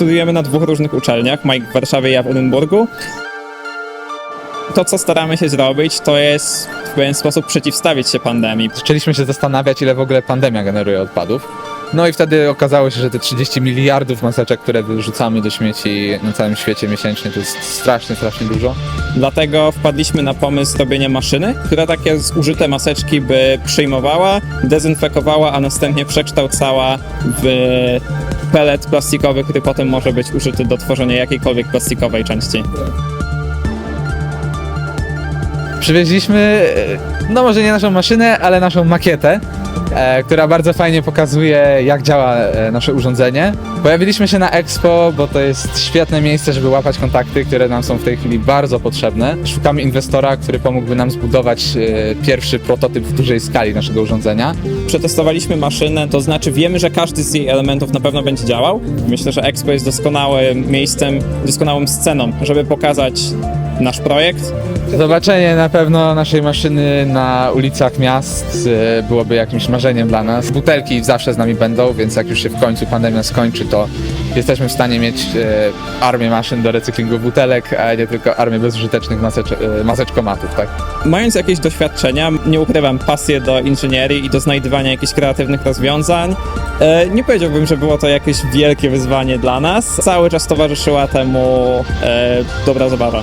studiujemy na dwóch różnych uczelniach, Mike w Warszawie, ja w Edynburgu. To, co staramy się zrobić, to jest w pewien sposób przeciwstawić się pandemii. Zaczęliśmy się zastanawiać, ile w ogóle pandemia generuje odpadów. No i wtedy okazało się, że te 30 miliardów maseczek, które wyrzucamy do śmieci na całym świecie miesięcznie, to jest strasznie, strasznie dużo. Dlatego wpadliśmy na pomysł zrobienia maszyny, która takie zużyte maseczki by przyjmowała, dezynfekowała, a następnie przekształcała w pelet plastikowy, który potem może być użyty do tworzenia jakiejkolwiek plastikowej części. Przywieźliśmy, e, no może nie naszą maszynę, ale naszą makietę, e, która bardzo fajnie pokazuje, jak działa e, nasze urządzenie. Pojawiliśmy się na Expo, bo to jest świetne miejsce, żeby łapać kontakty, które nam są w tej chwili bardzo potrzebne. Szukamy inwestora, który pomógłby nam zbudować e, pierwszy prototyp w dużej skali naszego urządzenia. Przetestowaliśmy maszynę, to znaczy wiemy, że każdy z jej elementów na pewno będzie działał. Myślę, że Expo jest doskonałym miejscem, doskonałą sceną, żeby pokazać nasz projekt, Zobaczenie na pewno naszej maszyny na ulicach miast e, byłoby jakimś marzeniem dla nas. Butelki zawsze z nami będą, więc jak już się w końcu pandemia skończy, to jesteśmy w stanie mieć e, armię maszyn do recyklingu butelek, a nie tylko armię bezużytecznych masecz e, maseczkomatów, tak? Mając jakieś doświadczenia, nie ukrywam pasję do inżynierii i do znajdywania jakichś kreatywnych rozwiązań. Nie powiedziałbym, że było to jakieś wielkie wyzwanie dla nas. Cały czas towarzyszyła temu dobra zabawa.